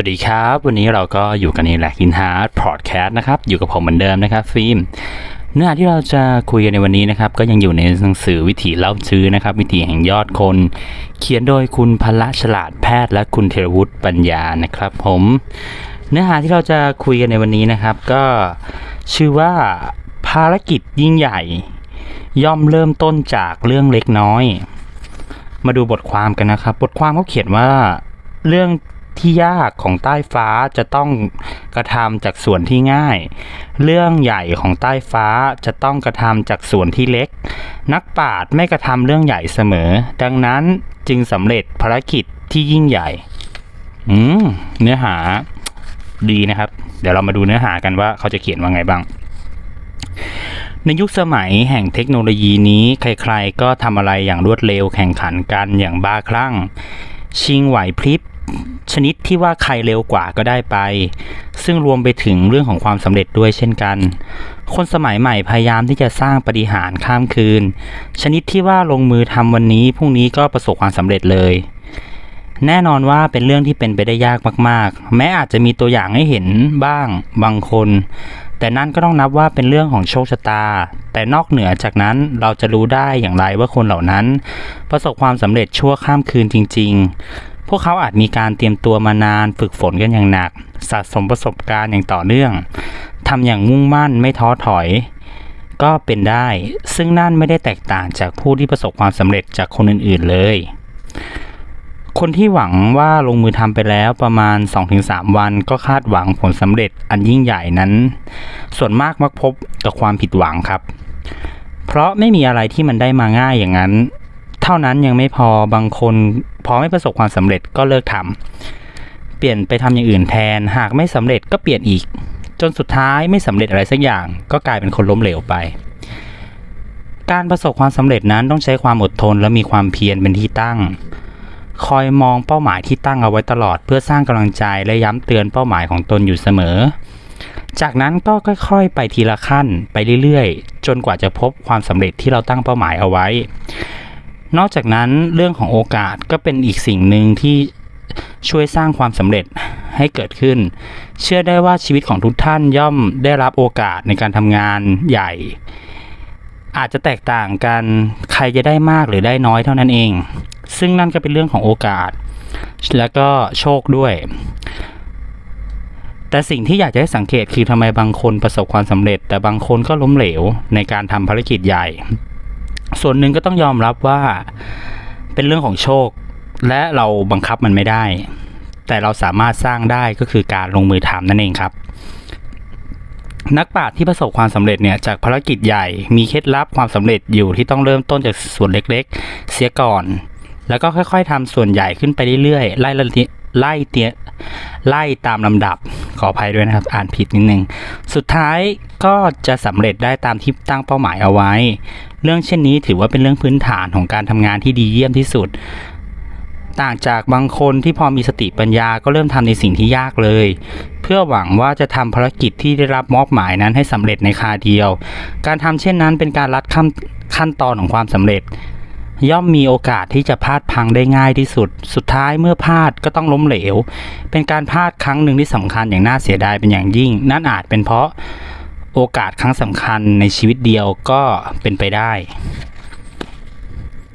สวัสดีครับ วันนี้เราก็อยู่กันในแหลกอินฮาร์ดพอดแคสต์นะครับ อยู่กับผมเหมือนเดิมนะครับ ฟิล์มเนื้อหาที่เราจะคุยกันในวันนี้นะครับ ก็ยังอยู่ในหนังสือวิถีเล่าชื้อนะครับ วิถีแห่งยอดคน เขียนโดยคุณพละฉลาดแพทย์ และคุณเทรวุฒิปัญญานะครับ ผม เนื้อหาที่เราจะคุยกันในวันนี้นะครับ ก็ชื่อว่าภารกิจยิ่งใหญ่ ย่อมเริ่มต้นจากเรื่องเล็กน้อย มาดูบทความกันนะครับ บทความเขาเขียนว่าเรื่อง ที่ยากของใต้ฟ้าจะต้องกระทำจากส่วนที่ง่าย เรื่องใหญ่ของใต้ฟ้าจะต้องกระทำจากส่วนที่เล็ก นักปราชญ์ไม่กระทำเรื่องใหญ่เสมอ ดังนั้นจึงสำเร็จภารกิจที่ยิ่งใหญ่ อืมเนื้อหาดีนะครับ เดี๋ยวเรามาดูเนื้อหากันว่าเขาจะเขียนว่าไงบ้างในยุคสมัยแห่งเทคโนโลยีนี้ ใครๆ ก็ทำอะไรอย่างรวดเร็วแข่งขันกันอย่างบ้าคลั่ง ชิงไหวพริบ ชนิดที่ว่าใครเร็วกว่าก็ได้ไป ซึ่งรวมไปถึงเรื่องของความสำเร็จด้วยเช่นกัน คนสมัยใหม่พยายามที่จะสร้างปฏิหารย์ข้ามคืน ชนิดที่ว่าลงมือทำวันนี้พรุ่งนี้ก็ประสบความสำเร็จเลย แน่นอนว่าเป็นเรื่องที่เป็นไปได้ยากมาก ๆ แม้อาจจะมีตัวอย่างให้เห็นบ้าง บางคน แต่นั่นก็ต้องนับว่าเป็นเรื่องของโชคชะตา แต่นอกเหนือจากนั้นเราจะรู้ได้อย่างไรว่าคนเหล่านั้น ประสบความสำเร็จชั่วข้ามคืนจริง ๆ พวกเขาอาจมีการเตรียมตัวมานานฝึกฝนกันอย่างหนัก สะสมประสบการณ์อย่างต่อเนื่องทำอย่างมุ่งมั่นไม่ท้อถอย ก็เป็นได้ ซึ่งนั่นไม่ได้แตกต่างจากผู้ที่ประสบความสำเร็จจากคนอื่นๆเลย คนที่หวังว่าลงมือทำไปแล้วประมาณ 2-3 วันก็คาดหวังผลสำเร็จอันยิ่งใหญ่นั้น ส่วนมากมักพบกับความผิดหวังครับ เพราะไม่มีอะไรที่มันได้มาง่ายอย่างนั้น เท่านั้นยังไม่พอบางคน พอไม่ประสบความสำเร็จก็เลิกทำเปลี่ยนไปทำอย่างอื่นแทน หากไม่สำเร็จก็เปลี่ยนอีก จนสุดท้ายไม่สำเร็จอะไรสักอย่าง ก็กลายเป็นคนล้มเหลวไป การประสบความสำเร็จนั้นต้องใช้ความอดทนและมีความเพียรเป็นที่ตั้ง คอยมองเป้าหมายที่ตั้งเอาไว้ตลอด เพื่อสร้างกำลังใจและย้ำเตือนเป้าหมายของตนอยู่เสมอ จากนั้นก็ค่อยๆ ไปทีละขั้นไปเรื่อยๆ จนกว่าจะพบความสำเร็จที่เราตั้งเป้าหมายเอาไว้ นอกจากนั้นเรื่องของโอกาสก็เป็นอีกสิ่งหนึ่งที่ช่วยสร้างความสำเร็จให้เกิดขึ้น เชื่อได้ว่าชีวิตของทุกท่านย่อมได้รับโอกาสในการทำงานใหญ่ อาจจะแตกต่างกันใครจะได้มากหรือได้น้อยเท่านั้นเอง ซึ่งนั่นก็เป็นเรื่องของโอกาส และก็โชคด้วย แต่สิ่งที่อยากจะให้สังเกตคือทำไมบางคนประสบความสำเร็จ แต่บางคนก็ล้มเหลวในการทำภารกิจใหญ่ ส่วนหนึ่งก็ต้องยอมรับว่าเป็นเรื่องของโชค และเราบังคับมันไม่ได้ แต่เราสามารถสร้างได้ก็คือการลงมือทำนั่นเองครับ นักปราชญ์ที่ประสบความสำเร็จเนี่ยจากภารกิจใหญ่มีเคล็ดลับความสำเร็จอยู่ที่ต้องเริ่มต้นจากส่วนเล็กๆ เสียก่อน แล้วก็ค่อยๆทำส่วนใหญ่ขึ้นไปเรื่อยๆไล่ไล่เตียไล่ตามลำดับ ขออภัยด้วยนะครับ อ่านผิดนิดนึง สุดท้ายก็จะสำเร็จได้ตามที่ตั้งเป้าหมายเอาไว้ เรื่องเช่นนี้ถือว่าเป็นเรื่องพื้นฐานของการทำงานที่ดีเยี่ยมที่สุด ต่างจากบางคนที่พอมีสติปัญญาก็เริ่มทำในสิ่งที่ยากเลย เพื่อหวังว่าจะทำภารกิจที่ได้รับมอบหมายนั้นให้สำเร็จในคาเดียว การทำเช่นนั้นเป็นการลัดขั้นขั้นตอนของความสำเร็จ ย่อมมีโอกาสที่จะพลาดพังได้ง่ายที่สุด สุดท้ายเมื่อพลาดก็ต้องล้มเหลว เป็นการพลาดครั้งหนึ่งที่สำคัญอย่างน่าเสียดายเป็นอย่างยิ่ง นั่นอาจเป็นเพราะโอกาสครั้งสำคัญในชีวิตเดียวก็เป็นไปได้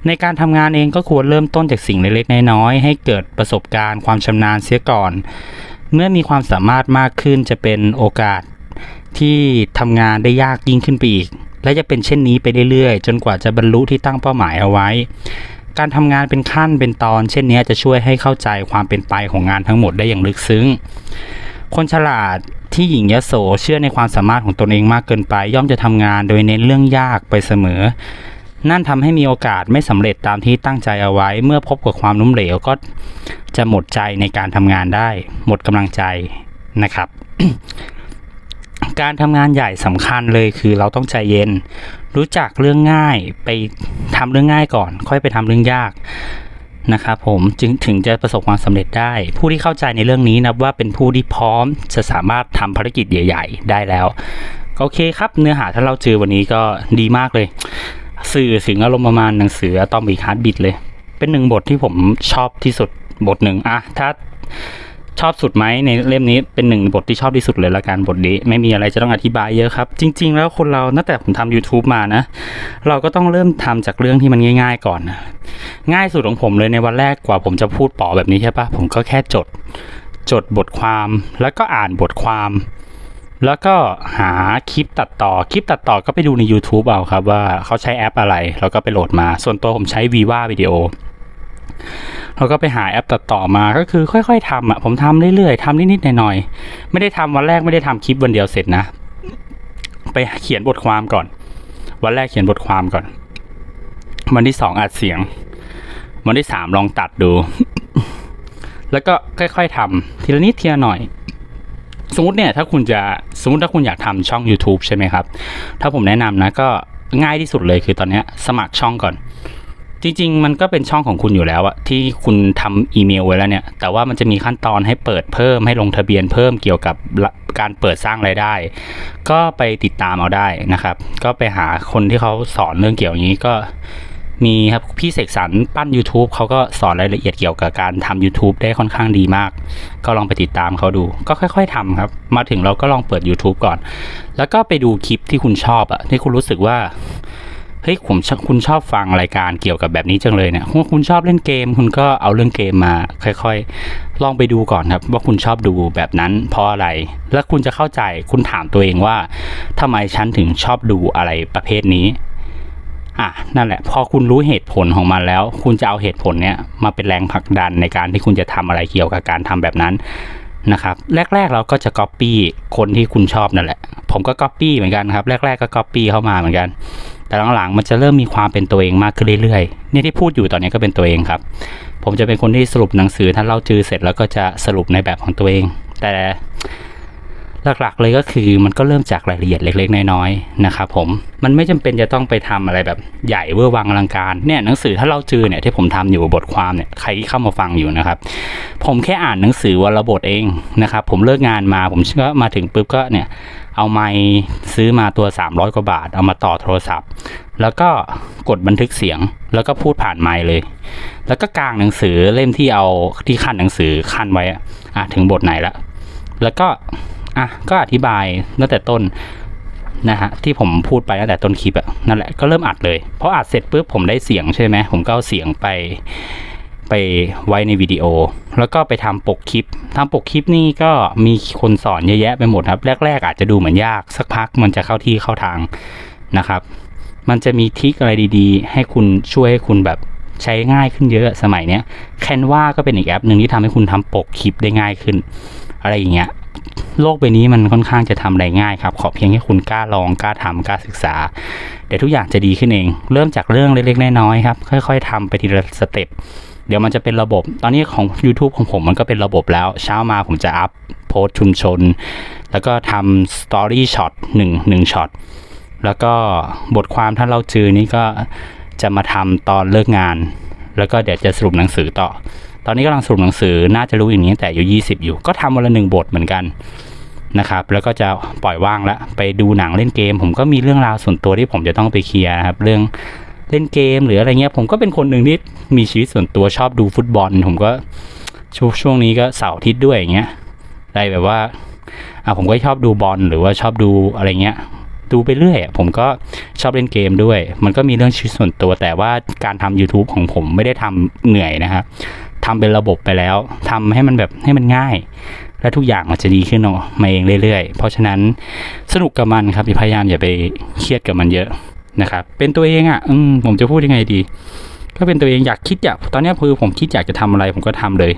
ในการทำงานเองก็ควรเริ่มต้นจากสิ่งเล็กๆน้อยๆให้เกิดประสบการณ์ความชำนาญเสียก่อน เมื่อมีความสามารถมากขึ้นจะเป็นโอกาสที่ทำงานได้ยากยิ่งขึ้นไปอีก และจะเป็นเช่นนี้ไปเรื่อยๆ จนกว่าจะบรรลุที่ตั้งเป้าหมายเอาไว้ การทำงานเป็นขั้นเป็นตอน เช่นนี้จะช่วยให้เข้าใจความเป็นไปของงานทั้งหมดได้อย่างลึกซึ้ง คนฉลาดที่หญิงยโสเชื่อในความสามารถของตนเองมากเกินไป ย่อมจะทำงานโดยเน้นเรื่องยากไปเสมอ นั่นทำให้มีโอกาสไม่สำเร็จตามที่ตั้งใจเอาไว้ เมื่อพบกับความล้มเหลวก็จะหมดใจในการทำงานได้ หมดกำลังใจนะครับ การทำงานใหญ่สำคัญเลยคือเราต้องใจเย็น รู้จักเรื่องง่ายไปทำเรื่องง่ายก่อน ค่อยไปทำเรื่องยากนะครับผมจึงถึงจะประสบความสำเร็จได้ ผู้ที่เข้าใจในเรื่องนี้นับว่าเป็นผู้ที่พร้อมจะสามารถทำภารกิจใหญ่ ๆ ได้แล้วโอเคครับ เนื้อหาถ้าเราเจอวันนี้ก็ดีมากเลย สื่อถึงอารมณ์ประมาณหนังสือตอมบีฮาร์ดบิดเลย เป็นหนึ่งบทที่ผมชอบที่สุดบทหนึ่งอะถ้า ชอบสุดไหมในเล่มนี้เป็นหนึ่งบทที่ชอบที่สุดเลยละกันบทนี้ ไม่มีอะไรจะต้องอธิบายเยอะครับ จริง ๆ แล้วคนเราตั้งแต่ผมทำ YouTube มานะ เราก็ต้องเริ่มทำจากเรื่องที่มันง่าย ๆ ก่อนนะง่ายสุดของผมเลยในวันแรกกว่าผมจะพูดปอแบบนี้ใช่ปะผมก็แค่จด จดบทความแล้วก็อ่านบทความแล้วก็หาคลิปตัดต่อ คลิปตัดต่อก็ไปดูใน YouTube เอาครับว่าเขาใช้แอปอะไร แล้วก็ไปโหลดมา ส่วนตัวผมใช้ Viva Video เราก็ไปหาแอปตัดต่อมาก็คือค่อย ๆทำอะผมทำเรื่อยๆทำนิดๆหน่อยๆไม่ได้ทำวันแรกไม่ได้ทำคลิปวันเดียวเสร็จนะ ไปเขียนบทความก่อน วันแรกเขียนบทความก่อน วันที่สองอัดเสียง วันที่สามลองตัดดู แล้วก็ค่อย ๆทำทีละนิดทีละหน่อย สมมติเนี่ยถ้าคุณจะสมมติถ้าคุณอยากทำช่อง YouTube ใช่ไหมครับ ถ้าผมแนะนำนะก็ง่ายที่สุดเลยคือตอนนี้สมัครช่องก่อน จริง ๆ มันก็เป็นช่องของคุณอยู่แล้วอะที่คุณทำอีเมลไว้แล้วเนี่ย แต่ว่ามันจะมีขั้นตอนให้เปิดเพิ่มให้ลงทะเบียนเพิ่มเกี่ยวกับการเปิดสร้างรายได้ ก็ไปติดตามเอาได้นะครับ ก็ไปหาคนที่เขาสอนเรื่องเกี่ยวนี้ก็มีครับพี่เสกสรรปั้น YouTube เขาก็สอนรายละเอียดเกี่ยวกับการทำ YouTube ได้ค่อนข้างดีมาก ก็ลองไปติดตามเขาดู ก็ค่อย ๆทำครับ มาถึงเราก็ลองเปิด YouTube ก่อน แล้วก็ไปดูคลิปที่คุณชอบอะที่คุณรู้สึกว่า เฮ้ยผมคุณชอบฟังรายการเกี่ยวกับแบบนี้จังเลยเนี่ยคุณคุณชอบเล่นเกม คุณก็เอาเรื่องเกมมา ค่อยๆ ลองไปดูก่อนครับ ว่าคุณชอบดูแบบนั้น เพราะอะไร แล้วคุณจะเข้าใจคุณถามตัวเองว่าทำไมฉันถึงชอบดูอะไรประเภทนี้อะนั่นแหละ พอคุณรู้เหตุผลของมันแล้ว คุณจะเอาเหตุผลเนี้ยมาเป็นแรงผลักดันในการที่คุณจะทำอะไรเกี่ยวกับการทำแบบนั้น นะครับแรก ๆ เราก็จะก๊อปปี้คนที่คุณชอบนั่นแหละ ผมก็ก๊อปปี้เหมือนกันครับ แรก ๆ ก็ก๊อปปี้เข้ามาเหมือนกัน แต่หลังๆมันจะเริ่มมีความเป็นตัวเองมากขึ้นเรื่อยๆเนี่ยที่พูดอยู่ตอนนี้ก็เป็นตัวเองครับ ผมจะเป็นคนที่สรุปหนังสือท่านเล่าจือเสร็จแล้วก็จะสรุปในแบบของตัวเอง แต่ หลักๆ เลยก็คือมันก็เริ่มจากรายละเอียดเล็ก ๆ น้อยๆนะครับผมมันไม่จำเป็นจะต้องไปทำอะไรแบบใหญ่เวอร์วังอลังการเนี่ยหนังสือถ้าเล่าจือเนี่ยที่ผมทำอยู่บทความเนี่ยใครที่เข้ามาฟังอยู่นะครับ ผมแค่อ่านหนังสือวันละบทเองนะครับผมเลิกงานมาผมก็มาถึงปุ๊บก็เนี่ยเอาไมค์ซื้อมาตัว 300 กว่าบาท เอามาต่อโทรศัพท์ แล้วก็กดบันทึกเสียง แล้วก็พูดผ่านไมค์เลย แล้วก็กางหนังสือเล่มที่เอาที่ขั้นหนังสือขั้นไว้อะอะถึงบทไหนละแล้วก็ อะก็อธิบายตั้งแต่ต้นนะฮะที่ผมพูดไปตั้งแต่ต้นคลิปอะนั่นแหละก็เริ่มอัดเลยเพราะอัดเสร็จปุ๊บผมได้เสียงใช่ไหมผมก็เอาเสียงไปไปไว้ในวิดีโอ แล้วก็ไปทำปกคลิปทำปกคลิปนี่ก็มีคนสอนเยอะแยะไปหมดครับ แรก ๆ อาจจะดูเหมือนยากสักพักมันจะเข้าที่เข้าทางนะครับ มันจะมีทิคอะไรดีๆ ให้คุณช่วยให้คุณแบบใช้ง่ายขึ้นเยอะสมัยเนี้ยแคนวาก็เป็นอีกแอปหนึ่งที่ทำให้คุณทำปกคลิปได้ง่ายขึ้น อะไรอย่างเงี้ย โลกใบนี้มันค่อนข้างจะทำได้ง่ายครับขอเพียงแค่คุณกล้าลองกล้าทำกล้าศึกษาเดี๋ยวทุกอย่างจะดีขึ้นเอง เริ่มจากเรื่องเล็กๆน้อยๆครับ ค่อย ๆทำไปทีละสเต็ปเดี๋ยวมันจะเป็นระบบ ตอนนี้ของ YouTube ของผมมันก็เป็นระบบแล้ว เช้ามาผมจะอัพโพสชุมชน แล้วก็ทำสตอรี่ช็อตหนึ่งหนึ่งช็อตแล้วก็บทความถ้าเราจือนี้ก็จะมาทำตอนเลิกงาน แล้วก็เดี๋ยวจะสรุปหนังสือต่อ ตอนนี้กำลังสรุปหนังสือน่าจะรู้อย่างนี้แต่อายุ20 อยู่ ก็ทำวันละหนึ่งบทเหมือนกันนะครับ แล้วก็จะปล่อยว่างล้วไปดูหนังเล่นเกม ผมก็มีเรื่องราวส่วนตัวที่ผมจะต้องไปเคลียร์ครับเรื่องเล่นเกมหรืออะไรเงี้ยผมก็เป็นคนหนึ่งที่มีชีวิตส่วนตัวชอบดูฟุตบอล ผมก็ช่วงช่วงนี้ก็เสาร์อาทิตย์ด้วยอย่างเงี้ยได้แบบว่าอะผมก็ชอบดูบอลหรือว่าชอบดูอะไรเงี้ยดูไปเรื่อยผมก็ชอบเล่นเกมด้วย มันก็มีเรื่องชีวิตส่วนตัวแต่ว่าการทำ YouTube ของผมไม่ได้ทำเหนื่อยนะครับ ทำเป็นระบบไปแล้วทำให้มันแบบให้มันง่าย และทุกอย่างมันจะดีขึ้นมาเองเรื่อยๆ เพราะฉะนั้นสนุกกับมันครับพยายามอย่าไปเครียดกับมันเยอะนะครับ เป็นตัวเองอะ่ะผมจะพูดยังไงดี ก็เป็นตัวเองอยากคิดอยากตอนนี้คือผมคิดอยากจะทำอะไรผมก็ทำเลย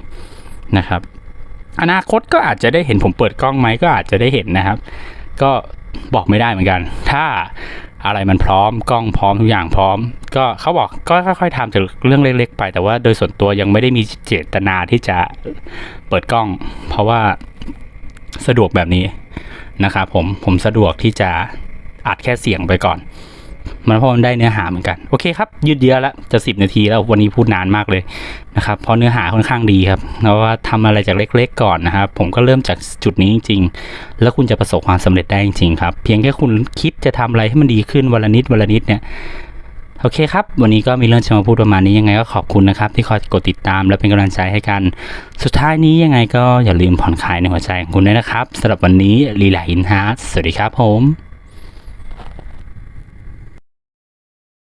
นะครับ อนาคตก็อาจจะได้เห็นผมเปิดกล้องไหมก็อาจจะได้เห็นนะครับ ก็ บอกไม่ได้เหมือนกัน ถ้าอะไรมันพร้อมกล้องพร้อมทุกอย่างพร้อม ก็เขาบอกก็ค่อยๆทำจากเรื่องเล็กๆ ไป แต่ว่าโดยส่วนตัวยังไม่ได้มีเจตนาที่จะเปิดกล้อง เพราะว่าสะดวกแบบนี้นะครับผมผมสะดวกที่จะอัดแค่เสียงไปก่อน มันเพราะมันได้เนื้อหาเหมือนกัน โอเคครับ ยืดเยื้อแล้วจะสิบนาทีแล้ววันนี้พูดนานมากเลยนะครับเพราะเนื้อหาค่อนข้างดีครับเพราะว่าทำอะไรจากเล็ก ๆ ก่อนนะครับ ผมก็เริ่มจากจุดนี้จริง ๆ แล้วคุณจะประสบความสำเร็จได้จริงๆครับ เพียงแค่คุณคิดจะทำอะไรให้มันดีขึ้นวันละนิดวันละนิดเนี่ยโอเคครับ วันนี้ก็มีเรื่องจะมาพูดประมาณนี้ยังไงก็ขอบคุณนะครับ ที่คอยกดติดตามและเป็นกำลังใจให้กัน สุดท้ายนี้ยังไงก็อย่าลืมผ่อนคลายในหัวใจของคุณด้วยนะครับสำหรับวันนี้ลีลาอินฮาร์ดสวัสดีครับผม